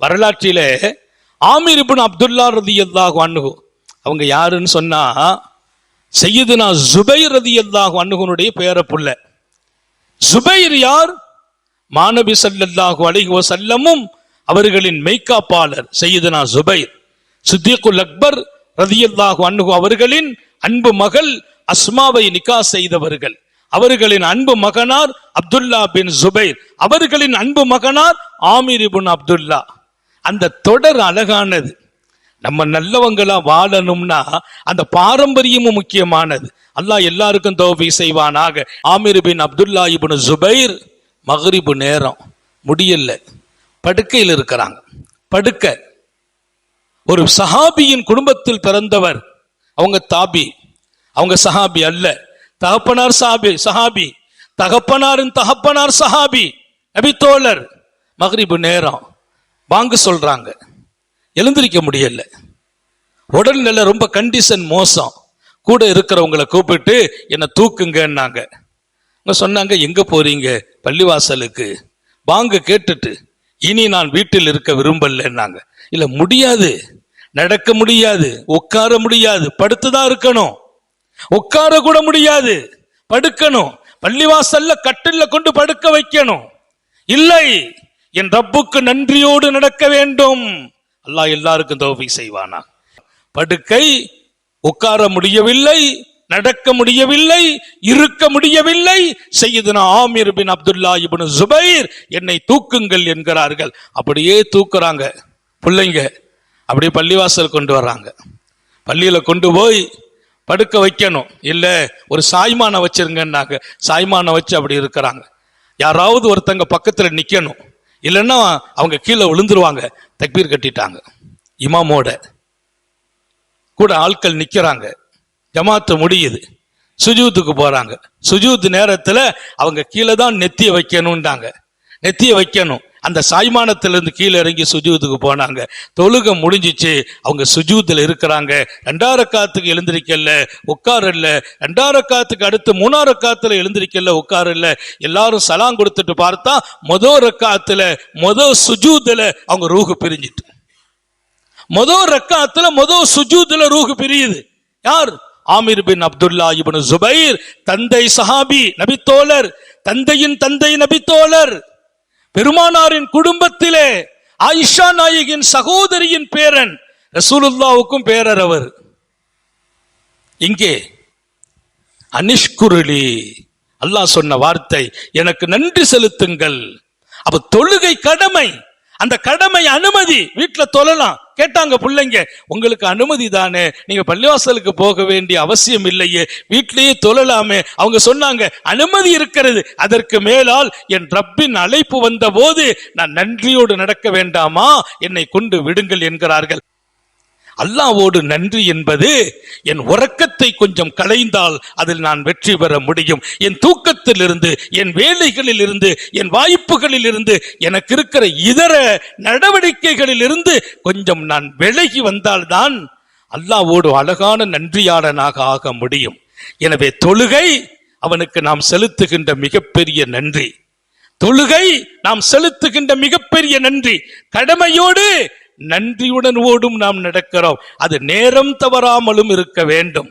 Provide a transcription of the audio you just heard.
வரலாற்றிலே ஆமீர் இப்னு அப்துல்லா ரதியல்லாஹு அன்ஹு அவங்க யாருன்னு சொன்னா செய்யதுனா ஜுபைர் ரதியல்லாஹு அன்ஹுனுடைய பேர புள்ள. ஜுபைர் யார்? மாணவி ஸல்லல்லாஹு அலைஹி செல்லமும் அவர்களின் மெய்காப்பாளர் செய்யதுனா ஜுபைர். சித்திகுல் அக்பர் ரதியல்லாஹு அன்ஹு அவர்களின் அன்பு மகள் அஸ்மாவை நிக்கா செய்தவர்கள். அவர்களின் அன்பு மகனார் அப்துல்லா பின் ஜுபைர். அவர்களின் அன்பு மகனார் ஆமீர் இபுன் அப்துல்லா. அந்த தொடர் அழகானது. நம்ம நல்லவங்களா வாழணும்னா அந்த பாரம்பரியமும் முக்கியமானது. அல்லாஹ் எல்லாருக்கும் தோஃபி செய்வானாக. Amir bin Abdullah ibn Zubair மகரிபு நேரம் முடியல. படுக்கையில் இருக்கிறாங்க. படுக்க. ஒரு சஹாபியின் குடும்பத்தில் பிறந்தவர். அவங்க தாபி. அவங்க சஹாபி அல்ல. தகப்பனார் சாபி சஹாபி. தகப்பனாரின் தகப்பனார் சஹாபி. அபி தோழர் மகரிபு நேரம். வாங்க சொல்றாங்க. எழுந்திருக்க முடியல. உடல்நிலை ரொம்ப கண்டிஷன் மோசம். கூட இருக்கிறவங்களை கூப்பிட்டு என்னை தூக்குங்கன்னாங்க. சொன்னாங்க எங்க போறீங்க? பள்ளிவாசலுக்கு. வாங்க கேட்டுட்டு இனி நான் வீட்டில் இருக்க விரும்பலன்னாங்க. இல்ல முடியாது. நடக்க முடியாது. உட்கார முடியாது. படுத்துதான் இருக்கணும். உட்கார கூட முடியாது. படுக்கணும். பள்ளிவாசல்ல கட்டில்ல கொண்டு படுக்க வைக்கணும். இல்லை. என் ரப்புக்கு நன்றியோடு நடக்க வேண்டும். அல்லாஹ் எல்லாருக்கும் தோஃபி செய்வானா? படுக்கை உட்கார முடியவில்லை நடக்க முடியவில்லை இருக்க முடியவில்லை. செய்யுதுனா Amir bin Abdullah ibn Zubair என்னை தூக்குங்கள் என்கிறார்கள். அப்படியே தூக்குறாங்க. பிள்ளைங்க அப்படியே பள்ளிவாசல் கொண்டு வர்றாங்க. பள்ளியில கொண்டு போய் படுக்க வைக்கணும். இல்லை ஒரு சாய்மானை வச்சிருங்கன்னாங்க. சாய்மானை வச்சு அப்படி இருக்கிறாங்க. யாராவது ஒருத்தங்க பக்கத்தில் நிற்கணும் இல்லைன்னா அவங்க கீழே விழுந்துருவாங்க. தக்பீர் கட்டிட்டாங்க. இமாமோட கூட ஆட்கள் நிற்கிறாங்க ஜமாத்து முடியுது. சுஜூத்துக்கு போகிறாங்க சுஜூத் நேரத்தில் அவங்க கீழே தான் நெத்திய வைக்கணுன்றாங்க நெத்திய வைக்கணும். அந்த சாய்மானத்திலிருந்து கீழே இறங்கி சுஜூத்துக்கு போனாங்க. தொழுகை முடிஞ்சிச்சு. அவங்க சுஜூத்தில் இருக்கிறாங்க. ரெண்டாயிர காத்துக்கு எழுந்திருக்கல உட்காரல்ல ரெண்டாயிர காத்துக்கு அடுத்து மூணாயிர காத்துல எழுந்திருக்கல உட்காரல்ல எல்லாரும் சலாம் கொடுத்துட்டு பார்த்தா மொதல் ரக்காத்துல மொதல் சுஜூத்துல அவங்க ரூகு பிரிஞ்சிட்டு. மொதல் ரக்காத்துல மொதல் சுஜூத்துல ரூகு பிரியுது. யார்? Amir bin Abdullah ibn Zubair தந்தை சஹாபி நபித்தோழர். தந்தையின் தந்தை நபித்தோழர். பெருமானாரின் குடும்பத்திலே ஆயிஷா நாயகின் சகோதரியின் பேரன் ரசூலுல்லாவுக்கும் பேரர் அவர். இங்கே அனிஷ்குருளி அல்லாஹ் சொன்ன வார்த்தை எனக்கு நன்றி செலுத்துங்கள். அப்ப தொழுகை கடமை. அந்த கடமை அனுமதி. வீட்டுல தொழலாம். கேட்டாங்க பிள்ளைங்க உங்களுக்கு அனுமதி தானே? நீங்க பள்ளிவாசலுக்கு போக வேண்டிய அவசியம் இல்லையே. வீட்டிலேயே தொழலாமே. அவங்க சொன்னாங்க அனுமதி இருக்கிறது. அதற்கு மேலால் என் ரப்பின் அழைப்பு வந்த போது நான் நன்றியோடு நடக்க வேண்டாமா? என்னை கொண்டு விடுங்கள் என்கிறார்கள். அல்லாவோடு நன்றி என்பது என் உறக்கத்தை கொஞ்சம் களைந்தால் அதில் நான் வெற்றி பெற முடியும். என் தூக்கத்தில் இருந்து என் வேலைகளில் இருந்து என் வாய்ப்புகளில் இருந்து எனக்கு இருக்கிற இதர நடவடிக்கைகளில் இருந்து கொஞ்சம் நான் விலகி வந்தால்தான் அல்லாவோடு அழகான நன்றியாளனாக ஆக முடியும். எனவே தொழுகை அவனுக்கு நாம் செலுத்துகின்ற மிகப்பெரிய நன்றி. தொழுகை நாம் செலுத்துகின்ற மிகப்பெரிய நன்றி. கடமையோடு நன்றியுடன் ஓடும் நாம் நடக்கிறோம். அது நேரம் தவறாமலும் இருக்க வேண்டும்.